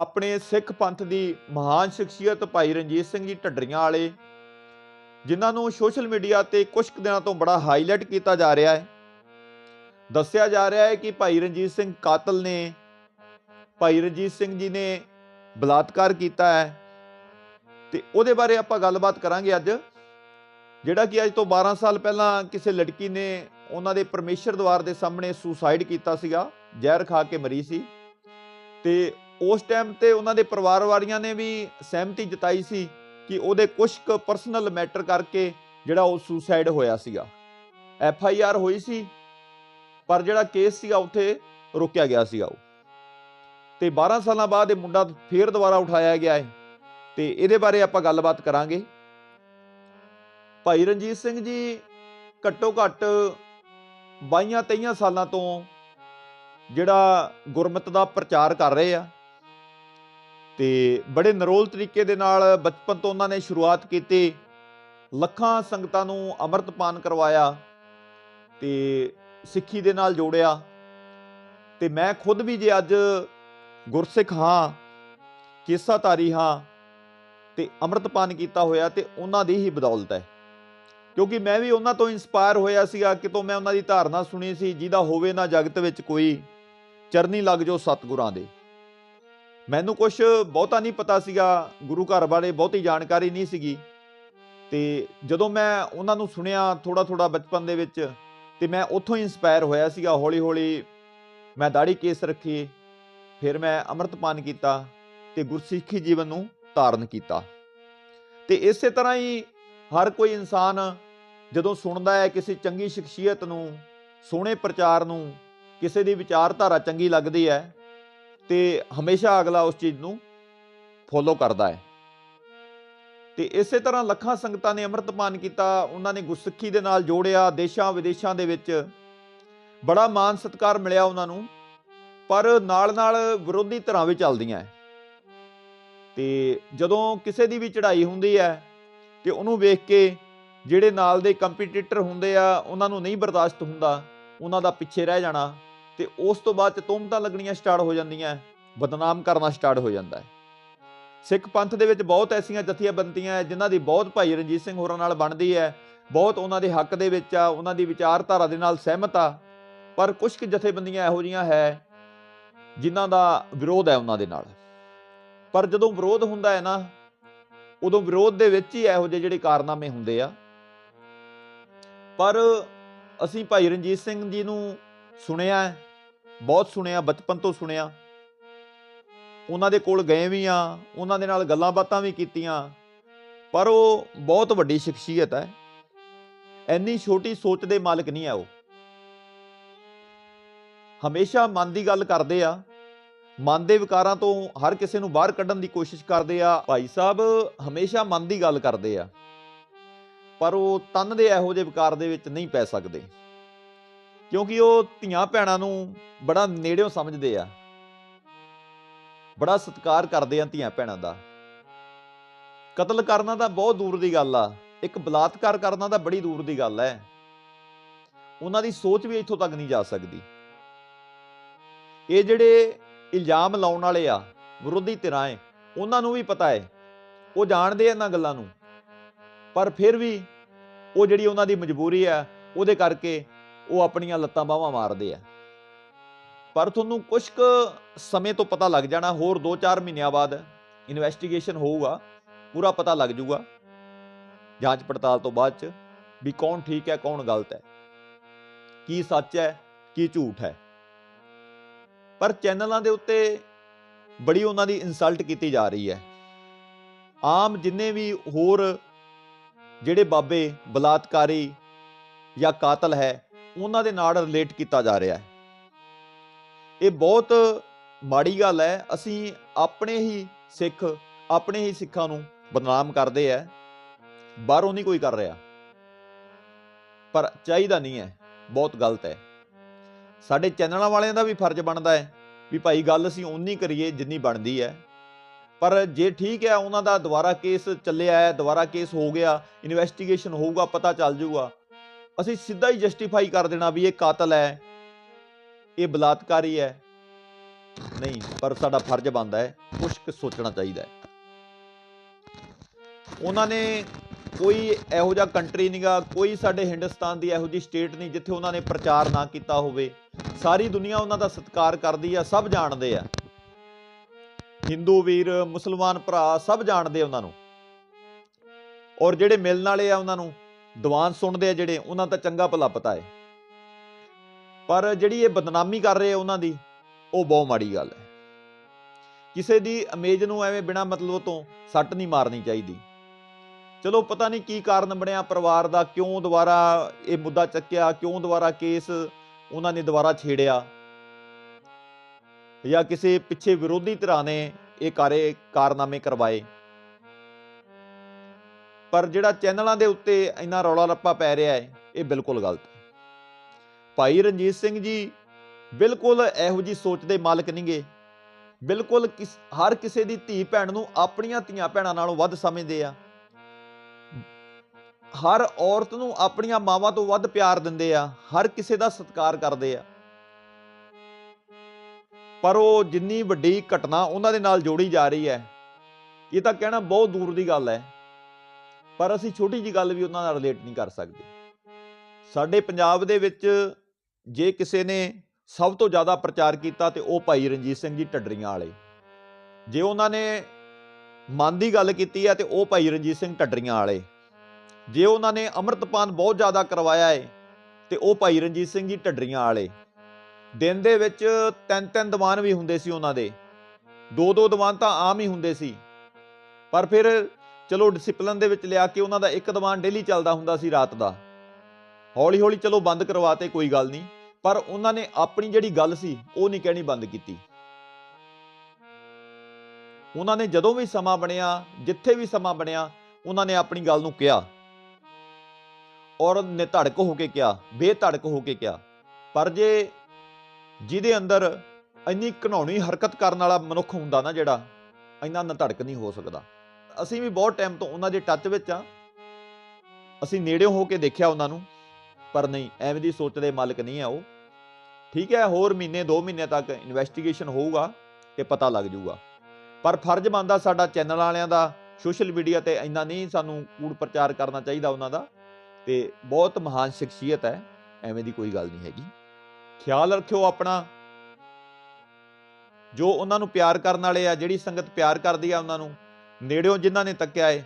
ਆਪਣੇ ਸਿੱਖ ਪੰਥ ਦੀ ਮਹਾਨ ਸ਼ਖਸੀਅਤ ਭਾਈ ਰਣਜੀਤ ਸਿੰਘ ਜੀ ਢੱਡਰੀਆਂ ਵਾਲੇ, ਜਿਨ੍ਹਾਂ ਨੂੰ ਸੋਸ਼ਲ ਮੀਡੀਆ ਤੇ ਕੁਝ ਕੁ ਦਿਨਾਂ ਤੋਂ ਬੜਾ ਹਾਈਲਾਈਟ ਕੀਤਾ ਜਾ ਰਿਹਾ ਹੈ। ਦੱਸਿਆ ਜਾ ਰਿਹਾ ਹੈ ਕਿ ਭਾਈ ਰਣਜੀਤ ਸਿੰਘ ਕਾਤਲ ਨੇ, ਭਾਈ ਰਣਜੀਤ ਸਿੰਘ ਜੀ ਨੇ ਬਲਾਤਕਾਰ ਕੀਤਾ ਹੈ। ਤੇ ਉਹਦੇ ਬਾਰੇ ਆਪਾਂ ਗੱਲਬਾਤ ਕਰਾਂਗੇ ਅੱਜ, ਜਿਹੜਾ ਕਿ ਅੱਜ ਤੋਂ 12 ਸਾਲ ਪਹਿਲਾਂ ਕਿਸੇ ਲੜਕੀ ਨੇ ਉਹਨਾਂ ਦੇ ਪਰਮੇਸ਼ਰ ਦਵਾਰ ਦੇ ਸਾਹਮਣੇ ਸੁਸਾਈਡ ਕੀਤਾ ਸੀਗਾ, ਜ਼ਹਿਰ ਖਾ ਕੇ ਮਰੀ ਸੀ। ਤੇ ਉਸ ਟਾਈਮ ਤੇ ਉਹਨਾਂ ਦੇ ਪਰਿਵਾਰ ਵਾਲੀਆਂ ਨੇ ਵੀ ਸਹਿਮਤੀ ਜਤਾਈ ਸੀ ਕਿ ਉਹਦੇ ਕੁਝ ਕੁ ਪਰਸਨਲ ਮੈਟਰ ਕਰਕੇ ਜਿਹੜਾ ਉਹ ਸੁਸਾਈਡ ਹੋਇਆ ਸੀਗਾ। ਐਫ ਆਈ ਆਰ ਹੋਈ ਸੀ, ਪਰ ਜਿਹੜਾ ਕੇਸ ਸੀਗਾ ਉੱਥੇ ਰੋਕਿਆ ਗਿਆ ਸੀਗਾ ਉਹ। ਤੇ 12 ਸਾਲਾਂ ਬਾਅਦ ਇਹ ਮੁੰਡਾ ਫੇਰ ਦੁਬਾਰਾ ਉਠਾਇਆ ਗਿਆ ਹੈ। ਤੇ ਇਹਦੇ ਬਾਰੇ ਆਪਾਂ ਗੱਲਬਾਤ ਕਰਾਂਗੇ। ਭਾਈ ਰਣਜੀਤ ਸਿੰਘ ਜੀ, ਘੱਟੋ ਘੱਟ 22 23 ਸਾਲਾਂ ਤੋਂ ਜਿਹੜਾ ਗੁਰਮਤ ਦਾ ਪ੍ਰਚਾਰ ਕਰ ਰਹੇ ਆ। ਤੇ ਬੜੇ ਨਰੋਲ ਤਰੀਕੇ ਦੇ ਨਾਲ ਬਚਪਨ ਤੋਂ ਉਹਨਾਂ ਨੇ ਸ਼ੁਰੂਆਤ ਕੀਤੀ। ਲੱਖਾਂ ਸੰਗਤਾਂ ਨੂੰ ਅੰਮ੍ਰਿਤਪਾਨ ਕਰਵਾਇਆ ਤੇ ਸਿੱਖੀ ਦੇ ਨਾਲ ਜੋੜਿਆ। ਤੇ ਮੈਂ ਖੁਦ ਵੀ ਜੇ ਅੱਜ ਗੁਰਸਿੱਖ ਹਾਂ, ਕੇਸਾਧਾਰੀ ਹਾਂ ਤੇ ਅੰਮ੍ਰਿਤਪਾਨ ਕੀਤਾ ਹੋਇਆ ਤੇ ਉਹਨਾਂ ਦੀ ਹੀ ਬਦੌਲਤ ਹੈ। ਕਿਉਂਕਿ ਮੈਂ ਵੀ ਉਹਨਾਂ ਤੋਂ ਇਨਸਪਾਇਰ ਹੋਇਆ ਸੀਗਾ, ਕਿਤੋਂ ਮੈਂ ਉਹਨਾਂ ਦੀ ਧਾਰਨਾ ਸੁਣੀ ਸੀ, ਜਿਹਦਾ ਹੋਵੇ ਨਾ ਜਗਤ ਵਿੱਚ ਕੋਈ ਚਰਨੀ ਲੱਗ ਜੋ ਸਤਿਗੁਰਾਂ ਦੇ। ਮੈਨੂੰ ਕੁਝ ਬਹੁਤਾ ਨਹੀਂ ਪਤਾ ਸੀਗਾ, ਗੁਰੂ ਘਰ ਬਾਰੇ ਬਹੁਤੀ ਜਾਣਕਾਰੀ ਨਹੀਂ ਸੀਗੀ। ਤੇ ਜਦੋਂ ਮੈਂ ਉਹਨਾਂ ਨੂੰ ਸੁਣਿਆ ਥੋੜਾ ਥੋੜਾ ਬਚਪਨ ਦੇ ਵਿੱਚ, ਤੇ ਮੈਂ ਉੱਥੋਂ ਹੀ ਇਨਸਪਾਇਰ ਹੋਇਆ ਸੀਗਾ ਹੌਲੀ ਹੌਲੀ ਮੈਂ ਦਾੜੀ ਕੇਸ ਰੱਖੀ, ਫਿਰ ਮੈਂ ਅੰਮ੍ਰਿਤਪਾਨ ਕੀਤਾ ਤੇ ਗੁਰਸਿੱਖੀ ਜੀਵਨ ਨੂੰ ਧਾਰਨ ਕੀਤਾ। ਤੇ ਇਸੇ ਤਰ੍ਹਾਂ ਹੀ ਹਰ ਕੋਈ ਇਨਸਾਨ ਜਦੋਂ ਸੁਣਦਾ ਹੈ ਕਿਸੇ ਚੰਗੀ ਸ਼ਖਸੀਅਤ ਨੂੰ, ਸੋਹਣੇ ਪ੍ਰਚਾਰ ਨੂੰ, ਕਿਸੇ ਦੀ ਵਿਚਾਰਧਾਰਾ ਚੰਗੀ ਲੱਗਦੀ ਹੈ ਤੇ ਹਮੇਸ਼ਾ ਅਗਲਾ ਉਸ ਚੀਜ਼ ਨੂੰ ਫੋਲੋ ਕਰਦਾ ਹੈ। ਤੇ ਇਸੇ ਤਰ੍ਹਾਂ ਲੱਖਾਂ ਸੰਗਤਾਂ ਨੇ ਅੰਮ੍ਰਿਤਪਾਨ ਕੀਤਾ, ਉਹਨਾਂ ਨੇ ਗੁਰਸਿੱਖੀ ਦੇ ਨਾਲ ਜੋੜਿਆ ਦੇਸ਼ਾਂ ਵਿਦੇਸ਼ਾਂ ਦੇ ਵਿੱਚ ਬੜਾ ਮਾਨ ਸਤਿਕਾਰ ਮਿਲਿਆ ਉਹਨਾਂ ਨੂੰ, ਪਰ ਨਾਲ-ਨਾਲ ਵਿਰੋਧੀ ਧਿਰਾਂ ਵੀ ਚੱਲਦੀਆਂ ਹੈ। ਤੇ ਜਦੋਂ ਕਿਸੇ ਦੀ ਵੀ ਚੜ੍ਹਾਈ ਹੁੰਦੀ ਹੈ ਤੇ ਉਹਨੂੰ ਵੇਖ ਕੇ ਜਿਹੜੇ ਨਾਲ ਦੇ ਕੰਪੀਟੀਟਰ ਹੁੰਦੇ ਆ, ਉਹਨਾਂ ਨੂੰ ਨਹੀਂ ਬਰਦਾਸ਼ਤ ਹੁੰਦਾ, ਉਹਨਾਂ ਦਾ ਪਿੱਛੇ ਰਹਿ ਜਾਣਾ ਤੇ ਉਸ ਤੋਂ ਬਾਅਦ ਚ ਤੁਮਤਾਂ ਲੱਗਣੀਆਂ ਸਟਾਰਟ ਹੋ ਜਾਂਦੀਆਂ, ਬਦਨਾਮ ਕਰਨਾ ਸਟਾਰਟ ਹੋ ਜਾਂਦਾ ਹੈ। ਸਿੱਖ ਪੰਥ ਦੇ ਵਿੱਚ ਬਹੁਤ ਐਸੀਆਂ ਜਥੇਬੰਦੀਆਂ ਹੈ, ਜਿਨ੍ਹਾਂ ਦੀ ਬਹੁਤ ਭਾਈ ਰਣਜੀਤ ਸਿੰਘ ਹੋਰਾਂ ਨਾਲ ਬਣਦੀ ਹੈ। ਬਹੁਤ ਉਹਨਾਂ ਦੇ ਹੱਕ ਦੇ ਵਿੱਚ ਆ, ਉਹਨਾਂ ਦੀ ਵਿਚਾਰਧਾਰਾ ਦੇ ਨਾਲ ਸਹਿਮਤ ਆ। ਪਰ ਕੁਝ ਕੁ ਜਥੇਬੰਦੀਆਂ ਇਹੋ ਜੀਆਂ ਹੈ, ਜਿਨ੍ਹਾਂ ਦਾ ਵਿਰੋਧ ਹੈ ਉਹਨਾਂ ਦੇ ਨਾਲ। ਪਰ ਜਦੋਂ ਵਿਰੋਧ ਹੁੰਦਾ ਹੈ ਨਾ, ਉਦੋਂ ਵਿਰੋਧ ਦੇ ਵਿੱਚ ਹੀ ਇਹੋ ਜਿਹੇ ਜਿਹੜੇ ਕਾਰਨਾਮੇ ਹੁੰਦੇ ਆ। ਪਰ ਅਸੀਂ ਭਾਈ ਰਣਜੀਤ ਸਿੰਘ ਜੀ ਨੂੰ ਸੁਣਿਆ ਬਹੁਤ ਸੁਣਿਆ, ਬਚਪਨ ਤੋਂ ਸੁਣਿਆ। ਉਹਨਾਂ ਦੇ ਕੋਲ ਗਏ ਵੀ ਆ ਉਹਨਾਂ ਦੇ ਨਾਲ ਗੱਲਾਂ ਬਾਤਾਂ ਵੀ ਕੀਤੀਆਂ। ਪਰ ਉਹ ਬਹੁਤ ਵੱਡੀ ਸ਼ਖਸੀਅਤ ਹੈ। ਐਨੀ ਛੋਟੀ ਸੋਚ ਦੇ ਮਾਲਕ ਨਹੀਂ ਹੈ ਉਹ। ਹਮੇਸ਼ਾ ਮਨ ਦੀ ਗੱਲ ਕਰਦੇ ਆ। ਮਨ ਦੇ ਵਿਕਾਰਾਂ ਤੋਂ ਹਰ ਕਿਸੇ ਨੂੰ ਬਾਹਰ ਕੱਢਣ ਦੀ ਕੋਸ਼ਿਸ਼ ਕਰਦੇ ਆ। ਭਾਈ ਸਾਹਿਬ ਹਮੇਸ਼ਾ ਮਨ ਦੀ ਗੱਲ ਕਰਦੇ ਆ। ਪਰ ਉਹ ਤਨ ਦੇ ਇਹੋ ਜਿਹੇ ਵਿਕਾਰ ਦੇ ਵਿੱਚ ਨਹੀਂ ਪੈ ਸਕਦੇ। ਕਿਉਂਕਿ ਉਹ ਧੀਆਂ ਭੈਣਾਂ ਨੂੰ ਬੜਾ ਨੇੜਿਓਂ ਸਮਝਦੇ ਆ। ਬੜਾ ਸਤਿਕਾਰ ਕਰਦੇ ਆ ਧੀਆਂ ਭੈਣਾਂ ਦਾ। ਕਤਲ ਕਰਨਾ ਤਾਂ ਬਹੁਤ ਦੂਰ ਦੀ ਗੱਲ ਆ। ਇੱਕ ਬਲਾਤਕਾਰ ਕਰਨਾ ਤਾਂ ਬੜੀ ਦੂਰ ਦੀ ਗੱਲ ਹੈ ਉਹਨਾਂ ਦੀ ਸੋਚ ਵੀ ਇੱਥੋਂ ਤੱਕ ਨਹੀਂ ਜਾ ਸਕਦੀ। ਇਹ ਜਿਹੜੇ ਇਲਜ਼ਾਮ ਲਾਉਣ ਵਾਲੇ ਆ, ਵਿਰੋਧੀ ਧਿਰਾਂ ਏ ਉਹਨਾਂ ਨੂੰ ਵੀ ਪਤਾ ਹੈ ਉਹ ਜਾਣਦੇ ਆ ਇਹਨਾਂ ਗੱਲਾਂ ਨੂੰ। ਪਰ ਫਿਰ ਵੀ ਉਹ ਜਿਹੜੀ ਉਹਨਾਂ ਦੀ ਮਜਬੂਰੀ ਆ, ਉਹਦੇ ਕਰਕੇ ਉਹ ਆਪਣੀਆਂ ਲੱਤਾਂ ਬਾਹਾਂ ਮਾਰਦੇ ਆ। ਪਰ ਤੁਹਾਨੂੰ ਕੁਝ ਕੁ ਸਮੇਂ ਤੋਂ ਪਤਾ ਲੱਗ ਜਾਣਾ, ਹੋਰ 2-4 ਮਹੀਨਿਆਂ ਬਾਅਦ ਇਨਵੈਸਟੀਗੇਸ਼ਨ ਹੋਊਗਾ, ਪੂਰਾ ਪਤਾ ਲੱਗ ਜਾਊਗਾ। ਜਾਂਚ ਪੜਤਾਲ ਤੋਂ ਬਾਅਦ ਚ ਵੀ ਕੌਣ ਠੀਕ ਹੈ, ਕੌਣ ਗਲਤ ਹੈ। ਕੀ ਸੱਚ ਹੈ, ਕੀ ਝੂਠ ਹੈ। ਪਰ ਚੈਨਲਾਂ ਦੇ ਉੱਤੇ ਬੜੀ ਉਹਨਾਂ ਦੀ ਇਨਸਲਟ ਕੀਤੀ ਜਾ ਰਹੀ ਹੈ। ਆਮ ਜਿੰਨੇ ਵੀ ਹੋਰ ਜਿਹੜੇ ਬਾਬੇ ਬਲਾਤਕਾਰੀ ਜਾਂ ਕਾਤਲ ਹੈ ਉਹਨਾਂ ਦੇ ਨਾਲ ਰਿਲੇਟ ਕੀਤਾ ਜਾ ਰਿਹਾ ਹੈ। ਇਹ ਬਹੁਤ ਮਾੜੀ ਗੱਲ ਹੈ। ਅਸੀਂ ਆਪਣੇ ਹੀ ਸਿੱਖ, ਆਪਣੇ ਹੀ ਸਿੱਖਾਂ ਨੂੰ ਬਦਨਾਮ ਕਰਦੇ ਆ ਬਾਹਰੋਂ ਨਹੀਂ ਕੋਈ ਕਰ ਰਿਹਾ। ਪਰ ਚਾਹੀਦਾ ਨਹੀਂ ਹੈ। ਬਹੁਤ ਗਲਤ ਹੈ। ਸਾਡੇ ਚੈਨਲਾਂ ਵਾਲਿਆਂ ਦਾ ਵੀ ਫਰਜ਼ ਬਣਦਾ ਹੈ ਵੀ ਭਾਈ ਗੱਲ ਅਸੀਂ ਉਨੀ ਕਰੀਏ ਜਿੰਨੀ ਬਣਦੀ ਹੈ। ਪਰ ਜੇ ਠੀਕ ਹੈ, ਉਹਨਾਂ ਦਾ ਦੁਬਾਰਾ ਕੇਸ ਚੱਲਿਆ ਹੈ, ਦੁਬਾਰਾ ਕੇਸ ਹੋ ਗਿਆ ਇਨਵੈਸਟੀਗੇਸ਼ਨ ਹੋਊਗਾ, ਪਤਾ ਚੱਲ ਜਾਊਗਾ। ਅਸੀਂ ਸਿੱਧਾ ਹੀ ਜਸਟੀਫਾਈ ਕਰ ਦੇਣਾ ਵੀ ਇਹ ਕਾਤਲ ਹੈ। ਇਹ ਬਲਾਤਕਾਰੀ ਹੈ। ਨਹੀਂ, ਪਰ ਸਾਡਾ ਫਰਜ਼ ਬਣਦਾ ਹੈ ਕੁਝ ਕੁ ਸੋਚਣਾ ਚਾਹੀਦਾ ਹੈ। ਉਹਨਾਂ ਨੇ ਕੋਈ ਇਹੋ ਜਿਹਾ ਕੰਟਰੀ ਨਹੀਂਗਾ ਕੋਈ ਸਾਡੇ ਹਿੰਦੁਸਤਾਨ ਦੀ ਇਹੋ ਜਿਹੀ ਸਟੇਟ ਨਹੀਂ ਜਿੱਥੇ ਉਹਨਾਂ ਨੇ ਪ੍ਰਚਾਰ ਨਾ ਕੀਤਾ ਹੋਵੇ। ਸਾਰੀ ਦੁਨੀਆ ਉਹਨਾਂ ਦਾ ਸਤਿਕਾਰ ਕਰਦੀ ਆ, ਸਭ ਜਾਣਦੇ ਆ। ਹਿੰਦੂ ਵੀਰ, ਮੁਸਲਮਾਨ ਭਰਾ ਸਭ ਜਾਣਦੇ ਉਹਨਾਂ ਨੂੰ। ਔਰ ਜਿਹੜੇ ਮਿਲਣ ਵਾਲੇ ਆ ਉਹਨਾਂ ਨੂੰ ਦੀਵਾਨ ਸੁਣਦੇ ਆ ਜਿਹੜੇ, ਉਹਨਾਂ ਦਾ ਚੰਗਾ ਭਲਾ ਪਤਾ ਹੈ। ਪਰ ਜਿਹੜੀ ਇਹ ਬਦਨਾਮੀ ਕਰ ਰਹੇ ਉਹਨਾਂ ਦੀ, ਉਹ ਬਹੁਤ ਮਾੜੀ ਗੱਲ ਹੈ। ਕਿਸੇ ਦੀ ਇਮੇਜ ਨੂੰ ਐਵੇਂ ਬਿਨਾ ਮਤਲਬ ਤੋਂ ਸੱਟ ਨਹੀਂ ਮਾਰਨੀ ਚਾਹੀਦੀ। ਚਲੋ, ਪਤਾ ਨਹੀਂ ਕੀ ਕਾਰਨ ਬਣਿਆ, ਪਰਿਵਾਰ ਦਾ ਕਿਉਂ ਦੁਬਾਰਾ ਇਹ ਮੁੱਦਾ ਚੱਕਿਆ, ਕਿਉਂ ਦੁਬਾਰਾ ਕੇਸ ਉਹਨਾਂ ਨੇ ਦੁਬਾਰਾ ਛੇੜਿਆ। ਜਾਂ ਕਿਸੇ ਪਿੱਛੇ ਵਿਰੋਧੀ ਧਿਰਾਂ ਨੇ ਇਹ ਕਾਰੇ ਕਾਰਨਾਮੇ ਕਰਵਾਏ। ਪਰ ਜਿਹੜਾ ਚੈਨਲਾਂ ਦੇ ਉੱਤੇ ਇੰਨਾ ਰੌਲਾ ਰੱਪਾ ਪੈ ਰਿਹਾ ਹੈ, ਇਹ ਬਿਲਕੁਲ ਗਲਤ ਹੈ। ਭਾਈ ਰਣਜੀਤ ਸਿੰਘ ਜੀ ਬਿਲਕੁਲ ਇਹੋ ਜੀ ਸੋਚ ਦੇ ਮਾਲਕ ਨਹੀਂਗੇ ਬਿਲਕੁਲ ਕਿਸ- ਹਰ ਕਿਸੇ ਦੀ ਧੀ ਭੈਣ ਨੂੰ ਆਪਣੀਆਂ ਧੀਆਂ ਭੈਣਾਂ ਨਾਲੋਂ ਵੱਧ ਸਮਝਦੇ ਆ। ਹਰ ਔਰਤ ਨੂੰ ਆਪਣੀਆਂ ਮਾਵਾਂ ਤੋਂ ਵੱਧ ਪਿਆਰ ਦਿੰਦੇ ਆ, ਹਰ ਕਿਸੇ ਦਾ ਸਤਿਕਾਰ ਕਰਦੇ ਆ। ਪਰ ਉਹ ਜਿੰਨੀ ਵੱਡੀ ਘਟਨਾ ਉਹਨਾਂ ਦੇ ਨਾਲ ਜੋੜੀ ਜਾ ਰਹੀ ਹੈ, ਇਹ ਤਾਂ ਕਹਿਣਾ ਬਹੁਤ ਦੂਰ ਦੀ ਗੱਲ ਹੈ। ਪਰ ਅਸੀਂ ਛੋਟੀ ਜੀ ਗੱਲ ਵੀ ਉਹਨਾਂ ਨਾਲ ਰਿਲੇਟ ਨਹੀਂ ਕਰ ਸਕਦੇ। ਸਾਡੇ ਪੰਜਾਬ ਦੇ ਵਿੱਚ ਜੇ ਕਿਸੇ ਨੇ ਸਭ ਤੋਂ ਜ਼ਿਆਦਾ ਪ੍ਰਚਾਰ ਕੀਤਾ ਤੇ ਉਹ ਭਾਈ ਰਣਜੀਤ ਸਿੰਘ ਜੀ ਢੱਡਰੀਆਂ ਵਾਲੇ। ਜੇ ਉਹਨਾਂ ਨੇ ਮਨ ਦੀ ਗੱਲ ਕੀਤੀ ਹੈ ਤੇ ਉਹ ਭਾਈ ਰਣਜੀਤ ਸਿੰਘ ਢੱਡਰੀਆਂ ਵਾਲੇ। ਜੇ ਉਹਨਾਂ ਨੇ ਅੰਮ੍ਰਿਤਪਾਨ ਬਹੁਤ ਜ਼ਿਆਦਾ ਕਰਵਾਇਆ ਹੈ ਤੇ ਉਹ ਭਾਈ ਰਣਜੀਤ ਸਿੰਘ ਜੀ ਢੱਡਰੀਆਂ ਵਾਲੇ। ਦਿਨ ਦੇ ਵਿੱਚ ਤਿੰਨ ਤਿੰਨ ਦੀਵਾਨ ਵੀ ਹੁੰਦੇ ਸੀ ਉਹਨਾਂ ਦੇ। ਦੋ ਦੋ ਦੀਵਾਨ ਤਾਂ ਆਮ ਹੀ ਹੁੰਦੇ ਸੀ। ਪਰ ਫਿਰ ਚਲੋ ਡਿਸਪਲਿਨ ਦੇ ਵਿੱਚ ਲਿਆ ਕੇ ਉਹਨਾਂ ਦਾ ਇੱਕ ਦੀਵਾਨ ਡੇਲੀ ਚੱਲਦਾ ਹੁੰਦਾ ਸੀ ਰਾਤ ਦਾ। ਹੌਲੀ ਹੌਲੀ ਚਲੋ ਬੰਦ ਕਰਵਾਤੇ, ਕੋਈ ਗੱਲ ਨਹੀਂ। ਪਰ ਉਹਨਾਂ ਨੇ ਆਪਣੀ ਜਿਹੜੀ ਗੱਲ ਸੀ, ਉਹ ਨਹੀਂ ਕਹਿਣੀ ਬੰਦ ਕੀਤੀ। ਉਹਨਾਂ ਨੇ ਜਦੋਂ ਵੀ ਸਮਾਂ ਬਣਿਆ, ਜਿੱਥੇ ਵੀ ਸਮਾਂ ਬਣਿਆ, ਉਹਨਾਂ ਨੇ ਆਪਣੀ ਗੱਲ ਨੂੰ ਕਿਹਾ। ਔਰ ਨਿਧੜਕ ਹੋ ਕੇ ਕਿਹਾ, ਬੇਧੜਕ ਹੋ ਕੇ ਕਿਹਾ। ਪਰ ਜੇ ਜਿਹਦੇ ਅੰਦਰ ਇੰਨੀ ਘਨੌਣੀ ਹਰਕਤ ਕਰਨ ਵਾਲਾ ਮਨੁੱਖ ਹੁੰਦਾ ਨਾ ਜਿਹੜਾ, ਇੰਨਾ ਨਿਧੜਕ ਨਹੀਂ ਹੋ ਸਕਦਾ। ਅਸੀਂ ਵੀ ਬਹੁਤ ਟਾਈਮ ਤੋਂ ਉਹਨਾਂ ਦੇ ਟੱਚ ਵਿੱਚ ਆ ਅਸੀਂ ਨੇੜਿਓਂ ਹੋ ਕੇ ਦੇਖਿਆ ਉਹਨਾਂ ਨੂੰ, ਪਰ ਨਹੀਂ, ਐਵੇਂ ਦੀ ਸੋਚ ਦੇ ਮਾਲਕ ਨਹੀਂ ਆ ਉਹ। ਠੀਕ ਹੈ, ਹੋਰ ਮਹੀਨੇ 2 ਮਹੀਨੇ ਤੱਕ ਇਨਵੈਸਟੀਗੇਸ਼ਨ ਹੋਊਗਾ ਤੇ ਪਤਾ ਲੱਗ ਜਾਊਗਾ। ਪਰ ਫਰਜ਼ ਬਣਦਾ ਸਾਡਾ ਚੈਨਲ ਵਾਲਿਆਂ ਦਾ ਸੋਸ਼ਲ ਮੀਡੀਆ ਤੇ ਇੰਨਾ ਨਹੀਂ ਸਾਨੂੰ ਕੂੜ ਪ੍ਰਚਾਰ ਕਰਨਾ ਚਾਹੀਦਾ ਉਹਨਾਂ ਦਾ। ਤੇ ਬਹੁਤ ਮਹਾਨ ਸ਼ਖਸੀਅਤ ਹੈ, ਐਵੇਂ ਦੀ ਕੋਈ ਗੱਲ ਨਹੀਂ ਹੈਗੀ। ਖਿਆਲ ਰੱਖਿਓ ਆਪਣਾ। ਜੋ ਉਹਨਾਂ ਨੂੰ ਪਿਆਰ ਕਰਨ ਵਾਲੇ ਆ, ਜਿਹੜੀ ਸੰਗਤ ਪਿਆਰ ਕਰਦੀ ਆ ਉਹਨਾਂ ਨੂੰ ਨੇੜਿਓਂ ਜਿਨ੍ਹਾਂ ਨੇ ਤੱਕਿਆ ਏ,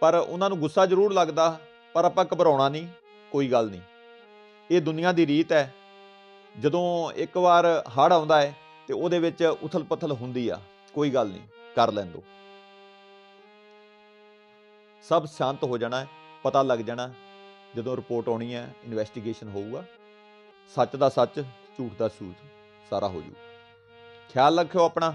ਪਰ ਉਹਨਾਂ ਨੂੰ ਗੁੱਸਾ ਜ਼ਰੂਰ ਲੱਗਦਾ, ਪਰ ਆਪਾਂ ਘਬਰਾਉਣਾ ਨਹੀਂ, ਕੋਈ ਗੱਲ ਨਹੀਂ। ਇਹ ਦੁਨੀਆ ਦੀ ਰੀਤ ਹੈ। ਜਦੋਂ ਇੱਕ ਵਾਰ ਹੜ ਆਉਂਦਾ ਹੈ ਤੇ ਉਹਦੇ ਵਿੱਚ ਉਥਲ-ਪਥਲ ਹੁੰਦੀ ਆ, ਕੋਈ ਗੱਲ ਨਹੀਂ, ਕਰ ਲੈਣ ਸਭ ਸ਼ਾਂਤ ਹੋ ਜਾਣਾ ਹੈ ਪਤਾ ਲੱਗ ਜਾਣਾ, ਜਦੋਂ ਰਿਪੋਰਟ ਆਉਣੀ ਹੈ, ਇਨਵੈਸਟੀਗੇਸ਼ਨ ਹੋਊਗਾ। ਸੱਚ ਦਾ ਸੱਚ, ਝੂਠ ਦਾ ਝੂਠ, ਸਾਰਾ ਹੋ ਜੂ। ਖਿਆਲ ਰੱਖਿਓ ਆਪਣਾ।